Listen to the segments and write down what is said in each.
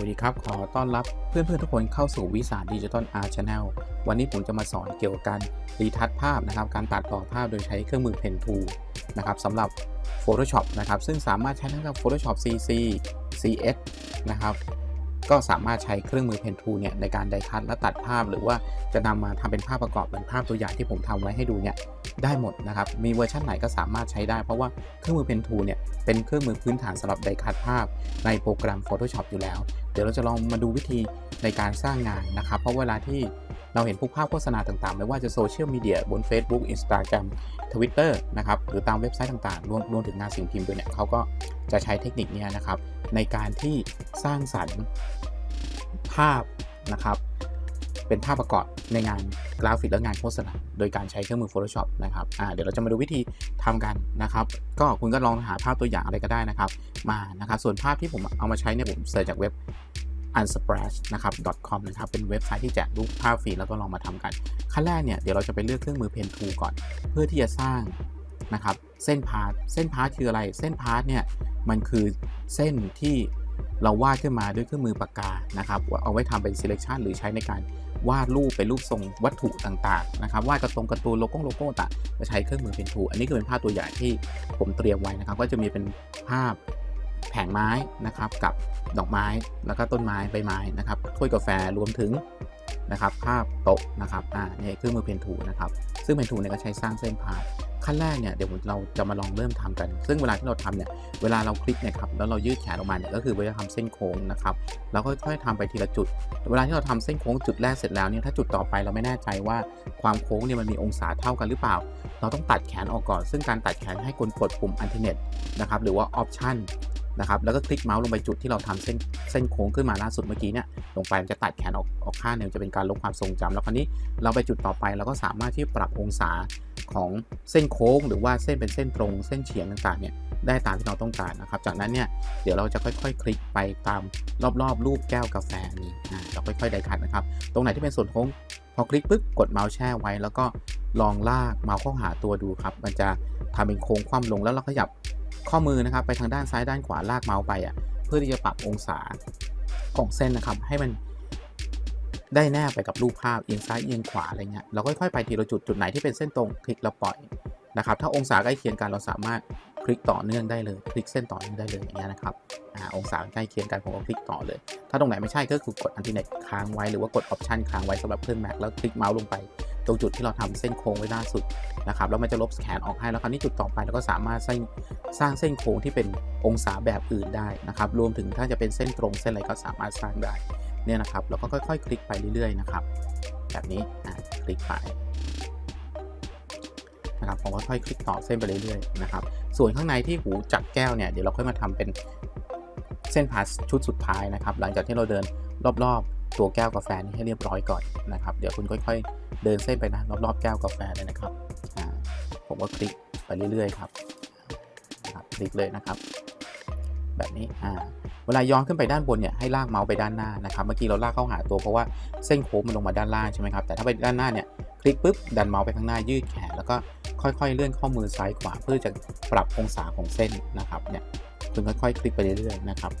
วัสดีครับ ขอต้อนรับเพื่อนๆทุกคนเข้าสู่วิสาดิจิตอลอาร์ชแนลวันนี้ผมจะมาสอนเกี่ยวกับการรีทัชภาพนะครับ การตัดต่อภาพโดยใช้เครื่องมือ Pen Tool นะครับสำหรับ Photoshop นะครับ ซึ่งสามารถใช้ทั้งกับ Photoshop CC CS นะครับ ก็สามารถใช้เครื่องมือ Pen Tool เนี่ยในการไดคัทและตัดภาพ หรือว่าจะนำมาทำเป็นภาพประกอบเหมือนภาพตัวอย่างที่ผมทำไว้ให้ดูเนี่ยได้หมดนะครับ มีเวอร์ชันไหนก็สามารถใช้ได้ เพราะว่าเครื่องมือ Pen Tool เนี่ยเป็นเครื่องมือพื้นฐานสำหรับไดคัทภาพในโปรแกรม Photoshop อยู่แล้ว เดี๋ยวเราจะลองมาดูวิธีในการสร้างงานนะครับ เพราะเวลาที่เราเห็นพวกภาพโฆษณาต่างๆ ไม่ว่าจะโซเชียลมีเดียบน Facebook Instagram Twitter นะครับ หรือตามเว็บไซต์ต่างๆ รวมรวมถึงงานสิ่งพิมพ์ด้วยเนี่ยเขาก็จะใช้เทคนิคนี้นะครับ ในการที่สร้างสรรค์ภาพนะครับ เป็นภาพประกอบในงานกราฟิกและงานโฆษณาโดยการใช้เครื่องมือ Photoshop นะครับเดี๋ยวเราจะมาดูวิธีทำกันนะครับ ก็คุณก็ลองหาภาพตัวอย่างอะไรก็ได้นะครับ มานะครับส่วนภาพที่ผมเอามาใช้เนี่ยผมเสิร์ชจากเว็บ unsplash นะครับ .com นะครับเป็นเว็บไซต์ที่แจกรูปภาพฟรีแล้วก็ลองมาทำกันขั้นแรกเนี่ยเดี๋ยวเราจะไปเลือกเครื่องมือ Pen Tool ก่อน เพื่อที่จะสร้าง นะครับเส้นพาร์ทเส้นพาร์ทคืออะไร เส้นพาร์ทเนี่ยมันคือเส้นที่เราวาดขึ้นมาด้วยเครื่องมือปากกานะครับเอาไว้ทำเป็น selection หรือใช้ในการวาดรูปเป็นรูปทรงวัตถุต่างๆนะครับวาดกระตรงกร์ตูนโลโก้โลโก้ต่างจะใช้เครื่องมือ Pen Tool อันนี้คือเป็นภาพตัวอย่างที่ผมเตรียมไว้นะครับ ก็จะมีเป็นภาพแผงไม้นะครับกับดอกไม้แล้วก็ต้นไม้ใบไม้นะครับถ้วยกาแฟรวมถึงนะครับภาพโต๊ะนะครับอ่านี่เครื่องมือเพนทูนะครับ ซึ่งเพนทูเนี่ยก็ใช้สร้างเส้นพาร์ทขั้นแรกเนี่ยเดี๋ยวเราจะมาลองเริ่มทำกัน ซึ่งเวลาที่เราทำเนี่ยเวลาเราคลิกเนี่ยครับแล้วเรายืดแขนออกมาเนี่ยก็คือเราจะทำเส้นโค้งนะครับแล้วก็ค่อยๆทำไปทีละจุด เวลาที่เราทำเส้นโค้งจุดแรกเสร็จแล้วเนี่ยถ้าจุดต่อไปเราไม่แน่ใจว่าความโค้งเนี่ยมันมีองศาเท่ากันหรือเปล่า เราต้องตัดแขนออกก่อน ซึ่งการตัดแขนให้กดกดปุ่ม Alternate นะครับหรือว่า Option นะครับแล้วก็คลิกเมาส์ลงไปจุดที่เราทำเส้นเส้นโค้งขึ้นมาล่าสุดเมื่อกี้เนี่ยลงไปมันจะตัดแขนออกออกข้างหนึ่งจะเป็นการลบความทรงจำแล้วคราวนี้เราไปจุดต่อไปเราก็สามารถที่ปรับองศาของเส้นโค้ง หรือว่าเส้นเป็นเส้นตรง เส้นเฉียงต่างๆเนี่ยได้ตามที่เราต้องการนะครับ จากนั้นเนี่ยเดี๋ยวเราจะค่อยๆ คลิกไปตามรอบๆ รูปแก้วกาแฟนี้อ่าเราค่อยๆไดคัดนะครับ ตรงไหนที่เป็นส่วนโค้งพอคลิกปุ๊บกดเมาส์แช่ไว้ แล้วก็ลองลากเมาส์เข้าหาตัวดูครับ มันจะทำเป็นโค้งคว่ำลงแล้วเราขยับ ข้อมือนะครับไปทางด้านซ้ายด้านขวาลากเมาส์ไปอะเพื่อที่จะปรับองศาของเส้นนะครับให้มันได้แนบไปกับรูปภาพเอียงซ้ายเอียงขวาอะไรเงี้ยเราค่อยๆไปทีละจุดจุดไหนที่เป็นเส้นตรงคลิกแล้วปล่อยนะครับถ้าองศาใกล้เคียงกันเราสามารถคลิกต่อเนื่องได้เลยคลิกเส้นต่อเนื่องได้เลยอย่างเงี้ยนะครับอ่าองศาใกล้เคียงกันผมก็คลิกต่อเลย ถ้าตรงไหนไม่ใช่ก็คือกดอันติเน็ตค้างไว้หรือว่ากดออปชันค้างไว้สำหรับเครื่อง Mac แล้วคลิกเมาส์ลงไป ตรงจุดที่เราทำเส้นโค้งไว้ล่าสุดนะครับแล้วมันจะลบแขนออกให้แล้วคราวนี้จุดต่อไปเราก็สามารถสร้าง สร้างเส้นโค้งที่เป็นองศาแบบอื่นได้นะครับ รวมถึงถ้าจะเป็นเส้นตรงเส้นอะไรก็สามารถสร้างได้เนี่ยนะครับแล้วก็ค่อย ๆ คลิกไปเรื่อยๆนะครับ แบบนี้อะคลิกไปนะครับผมก็ค่อยคลิกต่อเส้นไปเรื่อยๆนะครับ ส่วนข้างในที่หูจักแก้วเนี่ยเดี๋ยวเราค่อยมาทำเป็นเส้นพาชุดสุดท้ายนะครับ หลังจากที่เราเดินรอบๆ ตัวแก้วกาแฟนี้ให้เรียบร้อยก่อนนะครับ เดี๋ยวคุณค่อย ๆ เดินเส้นไปนะรอบๆแก้วกาแฟเลยนะครับผมก็คลิกไปเรื่อยๆครับ คลิกเลยนะครับ แบบนี้อ่าเวลาย้อนขึ้นไปด้านบนเนี่ยให้ลากเมาส์ไปด้านหน้านะครับ เมื่อกี้เราลากเข้าหาตัวเพราะว่าเส้นโค้งมันลงมาด้านล่างใช่ไหมครับแต่ถ้าไปด้านหน้าเนี่ยคลิกปุ๊บดันเมาส์ไปข้างหน้ายืดแขนแล้วก็ค่อยๆ เลื่อนข้อมือซ้ายขวาเพื่อจะปรับองศาของเส้นนะครับเนี่ยคุณค่อยๆ คลิกไปเรื่อยๆนะครับ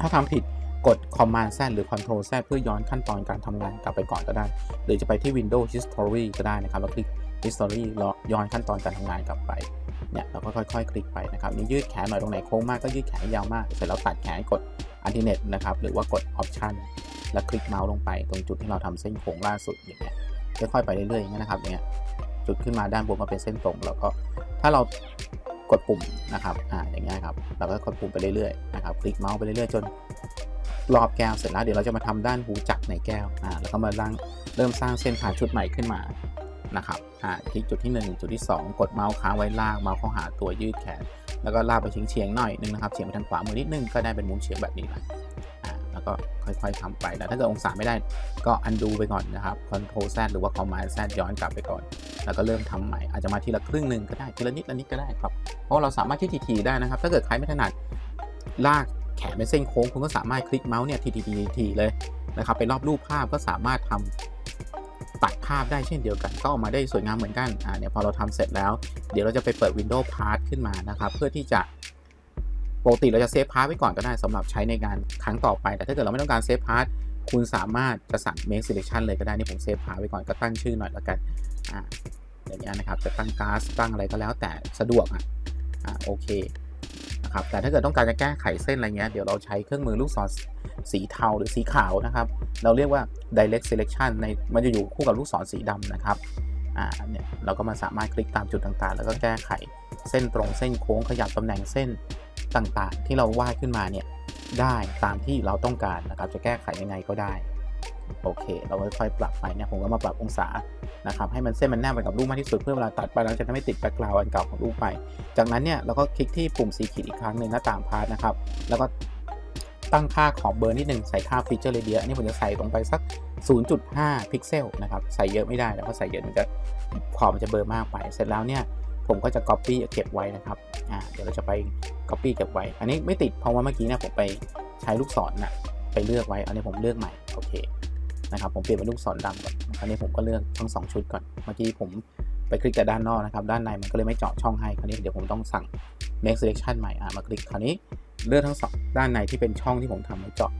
ถ้าทำผิดกด Command Z หรือ Control Z เพื่อย้อนขั้นตอนการทำงานกลับไปก่อนก็ได้ หรือจะไปที่ Windows History ก็ได้นะครับ แล้วคลิก History แล้วย้อนขั้นตอนการทำงานกลับไปเนี่ยเราก็ค่อยๆ คลิกไปนะครับนี่ยืดแขนหน่อยตรงไหนโค้งมากก็ยืดแขนยาวมาก เสร็จแล้วตัดแขนกด Alternate นะครับหรือว่ากด Option แล้วคลิกเมาส์ลงไปตรงจุดที่เราทำเส้นโค้งล่าสุดอย่างเงี้ยค่อยๆไปเรื่อยๆอย่างเงี้ยนะครับเนี่ยจุดขึ้นมาด้านบนก็เป็นเส้นตรง แล้วก็ถ้าเรากดปุ่มนะครับอ่าอย่างเงี้ยครับเราก็กดปุ่มไปเรื่อยๆนะครับคลิกเมาส์ไปเรื่อยๆจนรอบแก้วเสร็จแล้วเดี๋ยวเราจะมาทำด้านหูจักในแก้วอ่าแล้วก็มาล่างเริ่มสร้างเส้นผ่านชุดใหม่ขึ้นมา นะครับอ่าคลิกจุดที่ 1 จุดที่ 2 กดเมาส์ค้างไว้ลากเมาส์เข้าหาตัวยืดแขน แล้วก็ลากไปเฉียงๆหน่อยนึงนะครับเฉียงไปทางขวามือนิดนึงก็ได้เป็นมุมเฉียงแบบนี้แหละอ่าแล้วก็ค่อยๆทำไปแต่ถ้าเกิดองศาไม่ได้ก็ undo ไปก่อนนะครับ Ctrl Z หรือว่า Command Z ย้อนกลับไปก่อน แล้วก็เริ่มทำใหม่อาจจะมาทีละครึ่งหนึ่งก็ได้ทีละนิดละนิดก็ได้ครับเพราะเราสามารถที่ทีๆได้นะครับ ถ้าเกิดใครไม่ถนัดลากแขนเป็นเส้นโค้งคุณก็สามารถคลิกเมาส์เนี่ยทีๆทีๆเลยนะครับไปรอบรูปภาพก็สามารถทำ ตัดภาพได้เช่นเดียวกัน ก็ออกมาได้สวยงามเหมือนกันอ่าเนี่ยพอเราทำเสร็จแล้ว เดี๋ยวเราจะไปเปิด Windows Part ขึ้นมานะครับ เพื่อที่จะปกติเราจะเซฟพาร์ทไว้ก่อนก็ได้สำหรับใช้ในงานครั้งต่อไป แต่ถ้าเกิดเราไม่ต้องการเซฟพาร์ทคุณสามารถจะสั่ง make selection เลยก็ได้ นี่ผมเซฟพาร์ทไว้ก่อนก็ตั้งชื่อหน่อยแล้วกันอ่าอย่างเงี้ยนะครับจะตั้งก๊าซตั้งอะไรก็แล้วแต่สะดวกอะอ่าโอเค นะครับ แต่ถ้าเกิดต้องการจะแก้ไขเส้นอะไรเงี้ย เดี๋ยวเราใช้เครื่องมือลูกศรสีเทาหรือสีขาวนะครับ เราเรียกว่า direct selection ในมันจะอยู่คู่กับลูกศรสีดำนะครับ อ่า เนี่ย เราก็มาสามารถคลิกตามจุดต่างๆ แล้วก็แก้ไขเส้นตรงเส้นโค้งขยับตำแหน่งเส้นต่างๆ ที่เราวาดขึ้นมาเนี่ยได้ตามที่เราต้องการนะครับ จะแก้ไขยังไงก็ได้ โอเค เราค่อยๆปรับไปเนี่ยผมก็มาปรับองศานะครับให้มันเส้นมันแนบไปกับรูปมากที่สุดเพื่อเวลาตัดไปแล้วจะไม่ติดแบ็กกราวด์อันเก่าของรูปไป จากนั้นเนี่ยเราก็คลิกที่ปุ่มสีขีดอีกครั้งหนึ่งหน้าต่างพาร์ทนะครับแล้วก็ตั้งค่าขอบเบอร์นิดหนึ่งใส่ค่าฟีเจอร์เรเดียอันนี้ผมจะใส่ลงไปสัก 0.5 พิกเซลนะครับใส่เยอะไม่ได้แล้วก็ใส่เยอะมันจะขอบมันจะเบอร์มากไป เสร็จแล้วเนี่ยผมก็จะ Copy เก็บไว้นะครับอ่าเดี๋ยวเราจะไป Copy เก็บไว้ อันนี้ไม่ติดเพราะว่าเมื่อกี้เนี่ยผมไปใช้ลูกศรนะไปเลือกไว้ อันนี้ผมเลือกใหม่ โอเค นะครับผมเปลี่ยนเป็นลูกศรดำก่อนอันนี้ผมก็เลือกทั้งสองชุดก่อนเมื่อกี้ผมไปคลิกแต่ด้านนอกนะครับ ด้านในมันก็เลยไม่เจาะช่องให้คราวนี้เดี๋ยวผมต้องสั่ง make selection ใหม่อ่ามาคลิกคราวนี้เลือกทั้งสองด้านในที่เป็นช่องที่ผมทำไว้เจาะ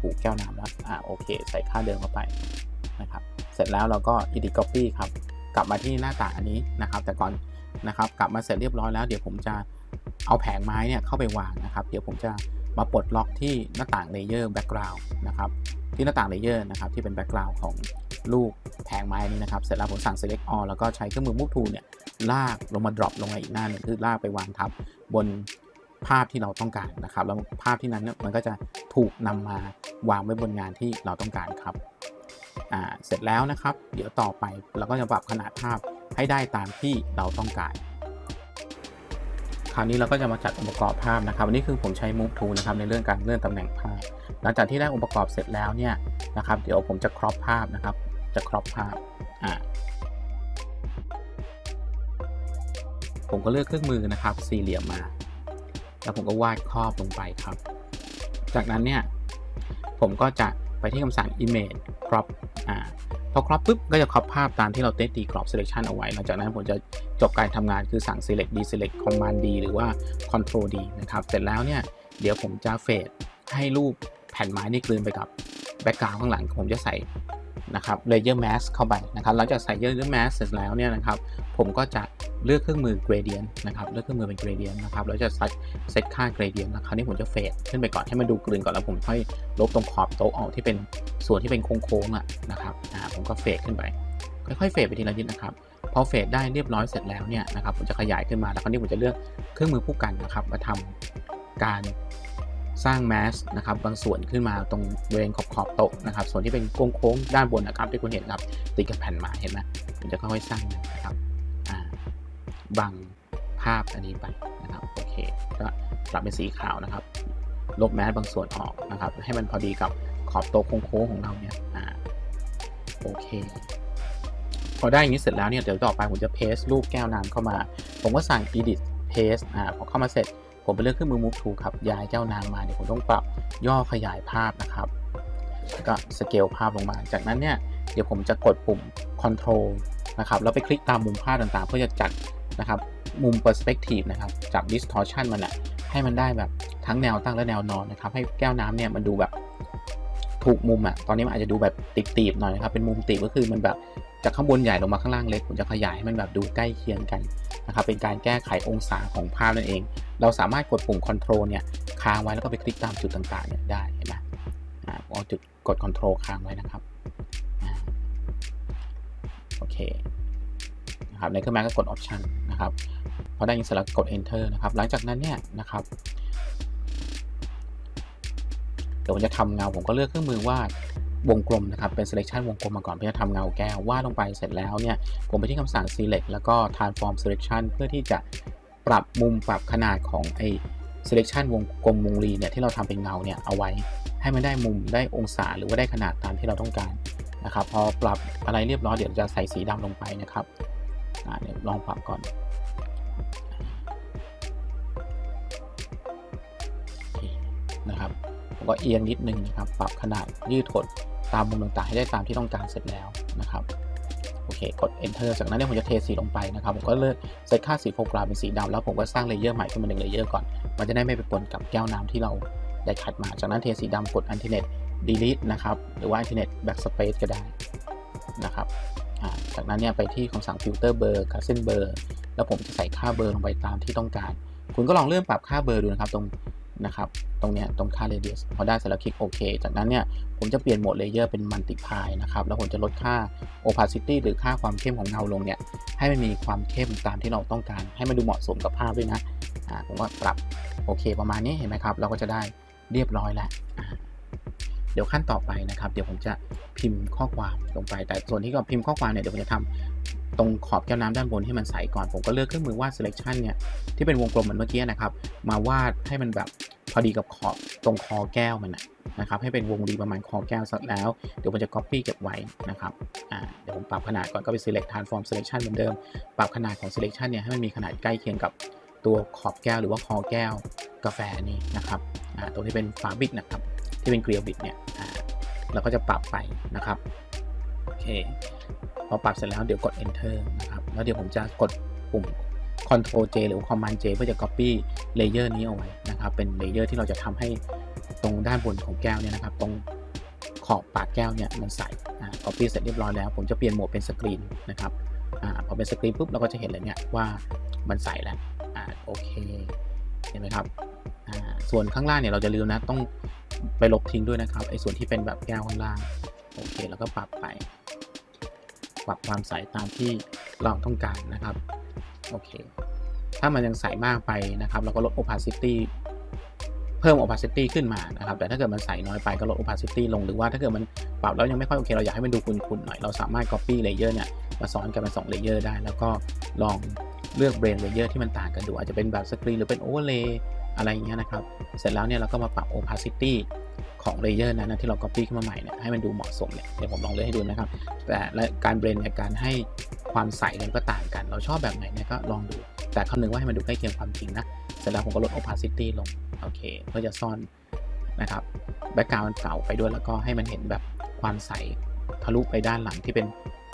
หูแก้วน้ำแล้วอ่าโอเค ใส่ค่าเดิมเข้าไปนะครับเสร็จแล้วเราก็ edit copy ครับกลับมาที่หน้าต่างอันนี้นะครับ แต่ก่อนนะครับกลับมาเสร็จเรียบร้อยแล้วเดี๋ยวผมจะเอาแผงไม้เนี่ยเข้าไปวางนะครับ เดี๋ยวผมจะ มาปลดล็อกที่หน้าต่างเลเยอร์แบ็กกราวน์นะครับที่หน้าต่างเลเยอร์นะครับที่เป็นแบ็กกราวน์ของรูปแผงไม้นี้นะครับ เสร็จแล้วผมสั่ง select all แล้วก็ใช้เครื่องมือ move tool เนี่ยลากลงมา drop ลงมาอีกหน้าหนึ่งคือลากไปวางทับบนภาพที่เราต้องการนะครับ แล้วภาพที่นั้นเนี่ยมันก็จะถูกนำมาวางไว้บนงานที่เราต้องการครับอ่าเสร็จแล้วนะครับ เดี๋ยวต่อไปเราก็จะปรับขนาดภาพให้ได้ตามที่เราต้องการ คราวนี้เราก็จะมาจัดองค์ประกอบภาพนะครับอันนี้คือผมใช้ Move Tool นะครับในเรื่องการเลื่อนตำแหน่งภาพ หลังจากที่ได้องค์ประกอบเสร็จแล้วเนี่ยนะครับ เดี๋ยวผมจะครอปภาพนะครับ จะครอปภาพอ่าผมก็เลือกเครื่องมือนะครับ สี่เหลี่ยมมา แล้วผมก็วาดครอบลงไปครับ จากนั้นเนี่ยผมก็จะไปที่คำสั่ง image crop อ่า พอครอบปุ๊บก็จะครอบภาพตามที่เราเตตีกรอบ selection เอาไว้ หลังจากนั้นผมจะจบการทำงานคือสั่ง select deselect command d หรือว่า control d นะครับ เสร็จแล้วเนี่ย เดี๋ยวผมจะเฟดให้รูปแผ่นไม้นี่กลืนไปกับแบ็กกราวด์ข้างหลัง ผมจะใส่นะครับ layer mask เข้าไปนะครับ หลังจากใส่ layer mask เสร็จแล้วเนี่ยนะครับ ผมก็จะ เลือกเครื่องมือ gradient นะครับ เลือกเครื่องมือเป็น gradient นะครับ แล้วจะเซตค่า gradient แล้วคราวนี้ผมจะเฟดขึ้นไปก่อนให้มันดูกลืนก่อนแล้วผมค่อยลบตรงขอบโต๊ะออกที่เป็นส่วนที่เป็นโค้งๆอะนะครับ อ่า ผมก็เฟดขึ้นไป ค่อยๆ เฟดไปทีละนิดนะครับ พอเฟดได้เรียบร้อยเสร็จแล้วเนี่ยนะครับ ผมจะขยายขึ้นมา แล้วคราวนี้ผมจะเลือกเครื่องมือผู้กันนะครับ มาทำการสร้างแมสนะครับบางส่วนขึ้นมาตรงบริเวณขอบขอบโต๊ะนะครับ ส่วนที่เป็นโค้งๆด้านบนนะครับที่คุณเห็นครับติดกับแผ่นไม้เห็นไหมผมจะค่อยๆสร้างนะครับ บังภาพอันนี้ไปนะครับโอเคก็ปรับเป็นสีขาวนะครับ ลบแมสบางส่วนออกนะครับ ให้มันพอดีกับขอบโต๊ะโค้งๆของเราเนี่ยอ่าโอเคพอได้อย่างนี้เสร็จแล้วเนี่ยเดี๋ยวต่อไปผมจะเพสรูปแก้วน้ำเข้ามา ผมก็สั่ง edit paste อ่าพอเข้ามาเสร็จ ผมไปเลือกเครื่องมือ move tool ครับย้ายแก้วน้ำมาเดี๋ยวผมต้องปรับย่อขยายภาพนะครับแล้วก็สเกลภาพลงมา จากนั้นเนี่ยเดี๋ยวผมจะกดปุ่ม control นะครับแล้วไปคลิกตามมุมภาพต่างๆ เพื่อจะจัด นะครับมุม perspective นะครับจับ distortion มันอะให้มันได้แบบทั้งแนวตั้งและแนวนอนนะครับให้แก้วน้ำเนี่ยมันดูแบบถูกมุมอะตอนนี้มันอาจจะดูแบบตีบๆหน่อยนะครับเป็นมุมตีบก็คือมันแบบจากข้างบนใหญ่ลงมาข้างล่างเล็กผมจะขยายให้มันแบบดูใกล้เคียงกันนะครับเป็นการแก้ไของศาของภาพนั่นเอง เราสามารถกดปุ่ม control เนี่ยค้างไว้แล้วก็ไปคลิกตามจุดต่างๆเนี่ยได้เห็นไหมอ่าเอาจุดกด control ค้างไว้นะครับโอเคนะครับในเครื่องแม็กก็กด option นะครับพอได้ยินเสร็จแล้วกด enter นะครับ หลังจากนั้นเนี่ยนะครับ เดี๋ยวผมจะทำเงาผมก็เลือกเครื่องมือวาดวงกลมนะครับ เป็น selection วงกลมมาก่อนเพื่อจะทำเงาแก้ววาดลงไปเสร็จแล้วเนี่ยผมไปที่คำสั่ง select แล้วก็ transform selection เพื่อที่จะปรับมุมปรับขนาดของไอ้ selection วงกลมวงรีเนี่ยที่เราทำเป็นเงาเนี่ยเอาไว้ให้มันได้มุมได้องศาหรือว่าได้ขนาดตามที่เราต้องการนะครับ พอปรับอะไรเรียบร้อยเดี๋ยวจะใส่สีดำลงไปนะครับอ่าเดี๋ยวลองปรับก่อน นะครับผมก็เอียงนิดนึงนะครับ ปรับขนาดยืดหดตามมุมต่างๆ ให้ได้ตามที่ต้องการเสร็จแล้วนะครับโอเค กด enter จากนั้นเนี่ยผมจะเทสีลงไปนะครับ ผมก็เลือกเซตค่าสีโฟกัสเป็นสีดำแล้วผมก็สร้างเลเยอร์ใหม่ขึ้นมาหนึ่งเลเยอร์ก่อน มันจะได้ไม่ไปปนกับแก้วน้ำที่เราได้คัดมา จากนั้นเทสีดำกด Antinet delete นะครับ หรือว่า Antinet backspace ก็ได้นะครับ จากนั้นเนี่ยไปที่คำสั่ง filter blur cousin blur แล้วผมจะใส่ค่าเบอร์ลงไปตามที่ต้องการ คุณก็ลองเลื่อนปรับค่าเบอร์ดูนะครับ ตรง นะครับ ตรงนี้ตรงค่า radius พอได้เสร็จแล้วคลิกโอเค จากนั้นเนี่ยผมจะเปลี่ยนโหมดเลเยอร์เป็น multiply นะครับ แล้วผมจะลดค่า opacity หรือค่าความเข้มของเงาลงเนี่ยให้มันมีความเข้มตามที่เราต้องการ ให้มันดูเหมาะสมกับภาพด้วยนะอ่าผมก็ปรับโอเค ประมาณนี้เห็นไหมครับ เราก็จะได้เรียบร้อยแล้วเดี๋ยวขั้นต่อไปนะครับ เดี๋ยวผมจะพิมพ์ข้อความลงไป แต่ส่วนที่เราพิมพ์ข้อความเนี่ยเดี๋ยวผมจะทำ ตรงขอบแก้วน้ำด้านบนให้มันใสก่อน ผมก็เลือกเครื่องมือวาด selection เนี่ยที่เป็นวงกลมเหมือนเมื่อกี้นะครับ มาวาดให้มันแบบพอดีกับขอบตรงคอแก้วมันนะครับให้เป็นวงรีประมาณคอแก้วเสร็จแล้ว เดี๋ยวผมจะ copy เก็บไว้นะครับเดี๋ยวผมปรับขนาดก่อนก็ไป select transform selection เหมือนเดิม ปรับขนาดของ selection เนี่ยให้มันมีขนาดใกล้เคียงกับตัวขอบแก้วหรือว่าคอแก้วกาแฟนี่นะครับอ่าตรงที่เป็นฝาบิดนะครับที่เป็นเกลียวบิดเนี่ยอ่าเราก็จะปรับไปนะครับ เคพอปรับเสร็จแล้วเดี๋ยวกด enter นะครับ แล้วเดี๋ยวผมจะกดปุ่ม Ctrl J หรือ Command J เพื่อจะ copy layer นี้เอาไว้นะครับ เป็น layer ที่เราจะทำให้ตรงด้านบนของแก้วเนี่ยนะครับ ตรงขอบปากแก้วเนี่ยมันใสอ่า copy เสร็จเรียบร้อยแล้ว ผมจะเปลี่ยนโหมดเป็นสกรีนนะครับอ่าพอเป็นสกรีนปุ๊บเราก็จะเห็นเลยเนี่ยว่ามันใสแล้วอ่าโอเค เห็นไหมครับอ่าส่วนข้างล่างเนี่ยเราจะลืมนะต้องไปลบทิ้งด้วยนะครับไอ้ส่วนที่เป็นแบบแก้วข้างล่าง โอเคแล้วก็ปรับไป ปรับความใสตามที่เราต้องการนะครับ โอเค ถ้ามันยังใสมากไปนะครับ เราก็ลด opacity เพิ่ม opacity ขึ้นมานะครับ แต่ถ้าเกิดมันใสน้อยไปก็ลด opacity ลง หรือว่าถ้าเกิดมันปรับแล้วยังไม่ค่อยโอเค เราอยากให้มันดูขุ่นๆหน่อย เราสามารถ copy layer เนี่ยมาซ้อนกันเป็น2 layer ได้ แล้วก็ลองเลือก blend layer ที่มันต่างกันดู อาจจะเป็นแบบสกรีนหรือเป็น overlay อะไรอย่างเงี้ยนะครับ เสร็จแล้วเนี่ยเราก็มาปรับ opacity ของ layer นั้นนะที่เรา copy ขึ้นมาใหม่เนี่ยให้มันดูเหมาะสมเนี่ยเดี๋ยวผมลองเลือกให้ดูนะครับ แต่และการ blend ในการให้ความใสเนี่ยก็ต่างกัน เราชอบแบบไหนเนี่ยก็ลองดู แต่คำนึงว่าให้มันดูใกล้เคียงความจริงนะ เสร็จแล้วผมก็ลด opacity ลงโอเคเพื่อจะซ่อนนะครับ background เก่าไปด้วยแล้วก็ให้มันเห็นแบบความใสทะลุไปด้านหลังที่เป็น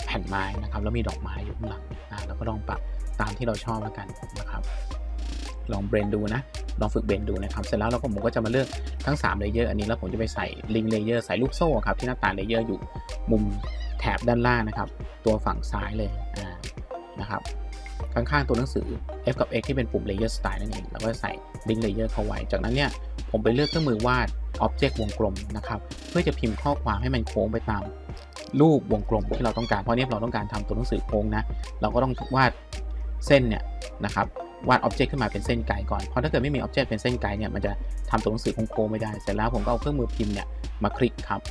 แผ่นไม้นะครับแล้วมีดอกไม้อยู่ข้างหลังอ่าแล้วก็ลองปรับตามที่เราชอบแล้วกันนะครับ ลองเบรนดูนะ ลองฝึกเบรนดูนะครับ เสร็จแล้วเราก็ผมก็จะมาเลือกทั้ง3เลเยอร์อันนี้แล้วผมจะไปใส่ลิงเลเยอร์ใส่ลูกโซ่ครับที่หน้าตาเลเยอร์อยู่มุมแถบด้านล่างนะครับ ตัวฝั่งซ้ายเลยอ่านะครับข้างๆตัวหนังสือ F กับ X ที่เป็นปุ่ม Layer Style นั่นเองแล้วก็ใส่ Link Layer เข้าไว้ จากนั้นเนี่ย ผมไปเลือกเครื่องมือวาด Object วงกลมนะครับ เพื่อจะพิมพ์ข้อความให้มันโค้งไปตาม รูปวงกลมที่เราต้องการ เพราะเนี่ยเราต้องการทำตัวหนังสือโค้งนะ เราก็ต้องวาดเส้นเนี่ยนะครับ วาด Object ขึ้นมาเป็นเส้นไกด์ก่อน เพราะถ้าเกิดไม่มี Object เป็นเส้นไกด์เนี่ย มันจะทำตัวหนังสือโค้งๆไม่ได้ เสร็จแล้วผมก็เอาเครื่องมือพิมพ์เนี่ยมาคลิกครับ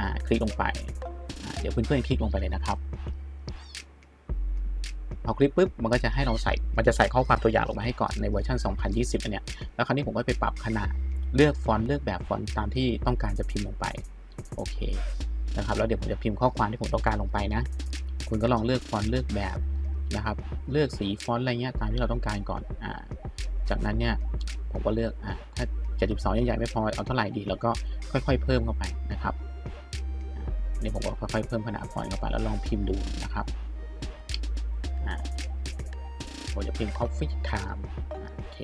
อ่า คลิกลงไป เดี๋ยวเพื่อนๆคลิกลงไปเลยนะครับพอคลิกปุ๊บ มันก็จะให้เราใส่ มันจะใส่ข้อความตัวอย่างลงมาให้ก่อนในเวอร์ชัน2020อันเนี้ย แล้วคราวนี้ผมก็ไปปรับขนาด เลือกฟอนต์ เลือกแบบฟอนต์ตามที่ต้องการจะพิมพ์ลงไป โอเค นะครับ แล้วเดี๋ยวผมจะพิมพ์ข้อความที่ผมต้องการลงไปนะ คุณก็ลองเลือกฟอนต์ เลือกแบบ นะครับ เลือกสีฟอนต์อะไรเงี้ยตามที่เราต้องการก่อนอ่าจากนั้นเนี่ยผมก็เลือกอ่าถ้า72ใหญ่ๆไม่พอเอาเท่าไหร่ดี แล้วก็ค่อยๆเพิ่มเข้าไปนะครับนี่ผมก็ค่อยๆเพิ่มขนาดฟอนต์เข้าไปแล้วลองพิมพ์ดูนะครับอ่าผมจะพิมพ์ coffee time โอเค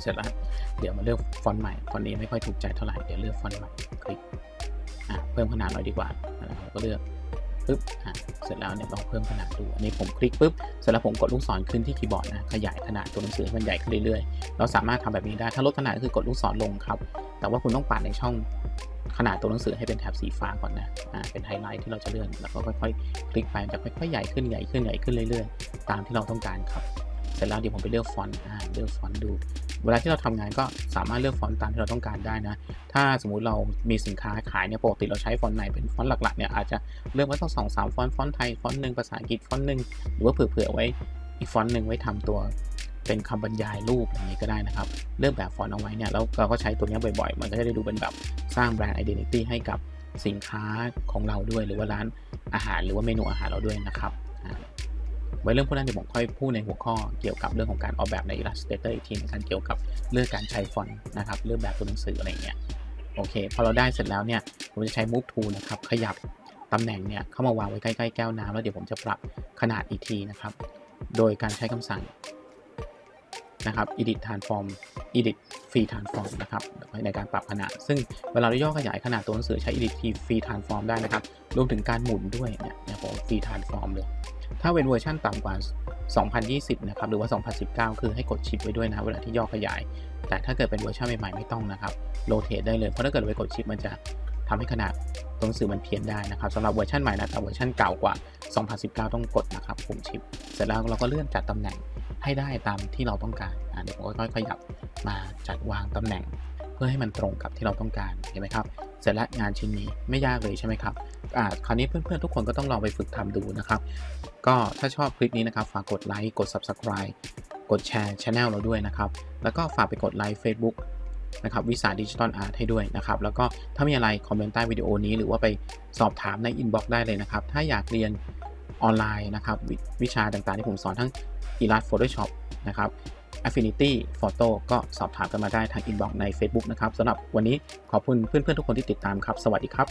เสร็จแล้ว เดี๋ยวมาเลือกฟอนต์ใหม่ ฟอนต์นี้ไม่ค่อยถูกใจเท่าไหร่ เดี๋ยวเลือกฟอนต์ใหม่ คลิกอ่าเพิ่มขนาดหน่อยดีกว่านะครับก็เลือก ปุ๊บอ่าเสร็จแล้วเนี่ยลองเพิ่มขนาดดูอันนี้ผมคลิกปุ๊บเสร็จแล้วผมกดลูกศรขึ้นที่คีย์บอร์ดนะขยายขนาดตัวหนังสือให้มันใหญ่ขึ้นเรื่อยๆเราสามารถทำแบบนี้ได้ถ้าลดขนาดก็คือกดลูกศรลงครับแต่ว่าคุณต้องปัดในช่องขนาดตัวหนังสือให้เป็นแถบสีฟ้าก่อนนะอ่าเป็นไฮไลท์ที่เราจะเลื่อนแล้วก็ค่อยๆ คลิกไปจะค่อยๆใหญ่ขึ้นใหญ่ขึ้นใหญ่ขึ้นเรื่อยๆ ตามที่เราต้องการครับ เสร็จแล้วเดี๋ยวผมไปเลือกฟอนต์อ่าเลือกฟอนต์ดู เวลาที่เราทำงานก็สามารถเลือกฟอนต์ตามที่เราต้องการได้นะ ถ้าสมมุติเรามีสินค้าขายเนี่ยปกติเราใช้ฟอนต์ไหนเป็นฟอนต์หลักๆเนี่ยอาจจะเลือกไว้สักสองสามฟอนต์ฟอนต์ไทยฟอนต์หนึ่งภาษาอังกฤษฟอนต์หนึ่งหรือว่าเผื่อๆไว้อีกฟอนต์หนึ่งไว้ทำตัวเป็นคำบรรยายรูปอย่างนี้ก็ได้นะครับ เลือกแบบฟอนต์เอาไว้เนี่ยแล้วเราก็ใช้ตัวนี้บ่อยๆ มันก็จะได้ดูเป็นแบบสร้างแบรนด์ identity ให้กับสินค้าของเราด้วยหรือว่าร้านอาหารหรือว่าเมนูอาหารเราด้วยนะครับ ไว้เรื่องพวกนั้นเดี๋ยวผมค่อยพูดในหัวข้อเกี่ยวกับเรื่องของการออกแบบใน Illustrator อีกทีในการเกี่ยวกับเรื่องการใช้ฟอนต์นะครับเรื่องแบบตัวหนังสืออะไรเงี้ยโอเคพอเราได้เสร็จแล้วเนี่ยผมจะใช้ move tool นะครับขยับตำแหน่งเนี่ยเข้ามาวางไว้ใกล้ๆแก้วน้ำแล้วเดี๋ยวผมจะปรับขนาดอีกทีนะครับโดยการใช้คำสั่ง นะครับ edit transform edit free transform นะครับในการปรับขนาด ซึ่งเวลาเราย่อขยายขนาดตัวหนังสือใช้ edit free transform ได้นะครับ รวมถึงการหมุนด้วยเนี่ยเนี่ยผม free transform เลย ถ้าเป็นเวอร์ชันต่ำกว่า 2020 นะครับ หรือว่า 2019 คือให้กดชิปไว้ด้วยนะเวลาที่ย่อขยาย แต่ถ้าเกิดเป็นเวอร์ชันใหม่ๆ ไม่ต้องนะครับ โรเตทได้เลย เพราะถ้าเกิดไว้กดชิปมันจะทำให้ขนาดตัวหนังสือมันเพี้ยนได้นะครับสำหรับเวอร์ชันใหม่นะแต่เวอร์ชันเก่ากว่า 2019 ต้องกดนะครับปุ่มชิป เสร็จแล้วเราก็เลื่อนจัดตำแหน่ง ให้ได้ตามที่เราต้องการเดี๋ยวผมก็ค่อยๆขยับมาจัดวางตำแหน่ง เพื่อให้มันตรงกับที่เราต้องการเห็นไหมครับ เสร็จแล้วงานชิ้นนี้ไม่ยากเลยใช่ไหมครับอ่าคราวนี้เพื่อนๆทุกคนก็ต้องลองไปฝึกทำดูนะครับ ก็ถ้าชอบคลิปนี้นะครับฝากกดไลค์กด Subscribe กดแชร์ช anel เราด้วยนะครับ แล้วก็ฝากไปกดไลค์ Facebook นะครับวิสาดิจิตอลอาร์ตให้ด้วยนะครับ แล้วก็ถ้ามีอะไรคอมเมนต์ใต้วิดีโอนี้ หรือว่าไปสอบถามในอินบ็อกซ์ได้เลยนะครับ ถ้าอยากเรียน ออนไลน์นะครับววิชาต่างๆ ที่ผมสอนทั้ง Illustrator Photoshop นะครับ Affinity Photo ก็สอบถามกันมาได้ทางอินบ็อกใน Facebook นะครับสำหรับวันนี้ขอบคุณเพื่อนๆทุกคนที่ติดตามครับ สวัสดีครับ